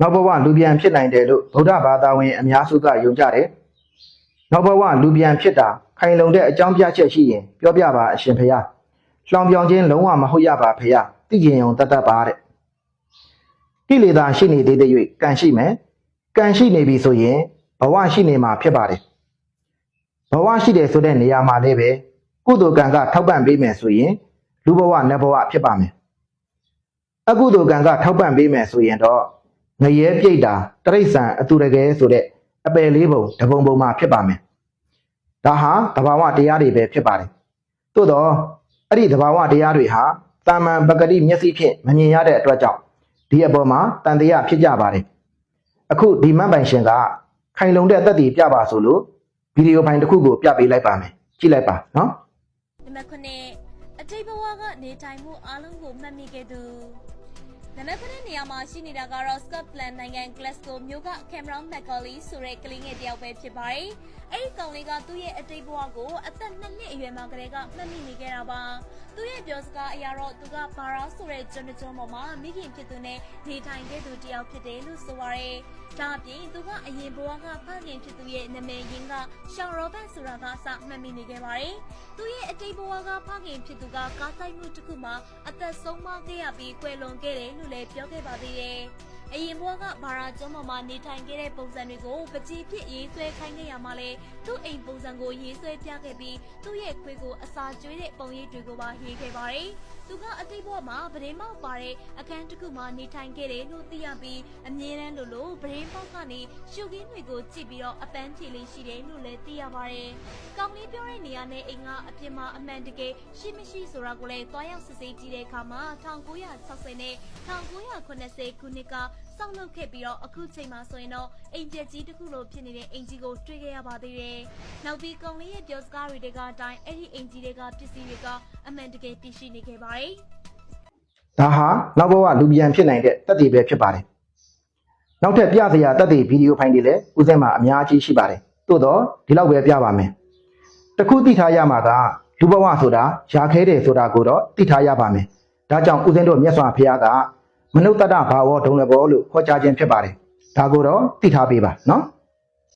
နောက်ဘဝလူပြန်ဖြစ်နိုင်တယ်လို့ဗုဒ္ဓဘာသာဝင်အများစုကယုံကြတယ်နောက်ဘဝလူပြန်ဖြစ်တာခိုင်လုံတဲ့အကြောင်းပြချက်ရှိရင်ပြောပြပါအရှင်ဖေယလှောင်ပြောင်ခြင်းလုံးဝမဟုတ်ရပါဖေယသိကျင်ုံတတ်တတ်ပါတဲ့ကိလေသာရှိနေသေးတဲ့၍ကံရှိမယ်ကံရှိနေပြီဆိုရင်ဘဝရှိနေမှာဖြစ်ပါတယ်ဘဝရှိတယ်ဆိုတဲ့နေရာမှာလည်းပဲကုသိုလ်ကံကထောက်ပံ့ပေးမယ်ဆိုရင်လူဘဝနတ်ဘဝဖြစ်ပါမယ်အကုသိုလ်ကံကထောက်ပံ့ပေးမယ်ဆိုရင်တော့ ငရဲပြိတ်တာတရိษံအတူတကယ်ဆိုတဲ့အပယ်လေးပုံတပုံပုံမှာဖြစ်ပါမယ်ဒါဟာတဘာဝတရားတွေပဲဖြစ်ပါတယ်သို့တော့အဲ့ဒီတဘာဝတရားတွေဟာတာမန်ပဂတိမျက်စိဖြင့်မမြင်ရတဲ့အတွက်ကြောင့်ဒီအပေါ်မှာတန်တရားဖြစ်ကြပါတယ်အခုဒီမတ်ပိုင်ရှင်ကခိုင်လုံတဲ့သက်တည်ပြပါဆိုလို့ဗီဒီယိုဖိုင်တစ်ခုကိုပြပေးလိုက်ပါမယ်ကြည့်လိုက်ပါနော်နံပါတ်9အတိတ်ဘဝကနေထိုင်မှုအားလုံးကိုမှတ်မိခဲ့သူ နံပါတ်9နေရာမှာရှိနေတာကတော့ Scotland နိုင်ငံ Glasgow မြို့က Cameron McCauley ဆိုတဲ့ကလေးငယ်တစ်ယောက်ပဲဖြစ်ပါတယ်။အဲဒီကောင်လေးကသူ့ရဲ့အတိတ်ဘဝကိုအသက်2နှစ်အရွယ်မှာကလေးကမှတ်မိနေခဲ့တာပါ။သူ့ရဲ့ပြောစကားအရာတော့သူကဘာရာဆိုတဲ့ကျွန်းတစ်ကျွန်းပေါ်မှာမိခင်ဖြစ်သူနဲ့နေထိုင်ခဲ့သူတစ်ယောက်ဖြစ်တယ်လို့ဆိုပါရယ်။ဒါအပြင်သူကအရင်ဘဝကဖခင်ဖြစ်သူရဲ့နာမည်ရင်းကရှောင်းရောဘတ်ဆိုတာကအစမှတ်မိနေခဲ့ပါတယ်။သူရဲ့အတိတ်ဘဝကဖခင်ဖြစ်သူကကားဆိုင်မှုတစ်ခုမှာအသက်ဆုံးမခဲ့ရပြီးကွယ်လွန်ခဲ့တယ်လို့လည်းပြောခဲ့ပါသေးတယ်။ အရင်ဘဝကဘာရာကျွန်းပေါ်မှာနေထိုင်ခဲ့တဲ့ပုံစံတွေကိုပကြီးဖြစ်ရေးဆွဲခိုင်းခဲ့ရမှာလေသူ့အိမ်ပုံစံကိုရေးဆွဲပြခဲ့ပြီးသူ့ရဲ့ခွေးကိုအစာကျွေးတဲ့ပုံရိပ်တွေကိုပါရေးခဲ့ပါတယ်။သူကအတိတ်ဘဝမှာဗရင်မောက်ပါတဲ့အခန်းတစ်ခုမှာနေထိုင်ခဲ့တယ်လို့သိရပြီးအမြဲတမ်းလိုလိုဗရင်ပေါက်ကနေရှုခင်းတွေကိုကြည့်ပြီးတော့အပန်းဖြေလေးရှိတယ်လို့လည်းသိရပါတယ်။ကောင်းလေးပြောတဲ့နေရာနဲ့အိမ်ကအပြင်မှာအမှန်တကယ်ရှိမရှိဆိုတာကိုလည်းတွားရောက်စစ်ဆေးကြည့်တဲ့အခါမှာ1960နဲ့1980ခုနှစ်ကစောင့်လုပ်ခဲ့ပြီးတော့အခုချိန်မှာဆိုရင်တော့အိမ်ကျက်ကြီးတစ်ခုလိုဖြစ်နေတဲ့အင်ကြီးကိုတွေ့ခဲ့ရပါသေးတယ်။နောက်ပြီးကောင်လေးရဲ့ပြောစကားတွေတကအတိုင်းအဲ့ဒီအိမ်ကြီးတွေကပစ္စည်းတွေကအမှန်တကယ်တည်ရှိနေခဲ့ပါတယ်။ဒါဟာနောက်ဘဝလူပြန်ဖြစ်နိုင်တဲ့တက်တည်ပဲဖြစ်ပါတယ်။နောက်ထပ်ပြစရာတက်တည်ဗီဒီယိုဖိုင်တွေလည်းဦးစင်းမှာအများကြီးရှိပါတယ်။သို့တော့ဒီလောက်ပဲပြပါမယ်။တစ်ခုသိထားရမှာကလူဘဝဆိုတာရာခဲတယ်ဆိုတာကိုတော့သိထားရပါမယ်။ဒါကြောင့်ဦးစင်းတို့မြတ်စွာဘုရားက မနုဿတ္တဘာဝဒုံလဘောလို့ခေါ်ကြားခြင်းဖြစ်ပါတယ်။ဒါကိုတော့သိထားပေးပါနော်။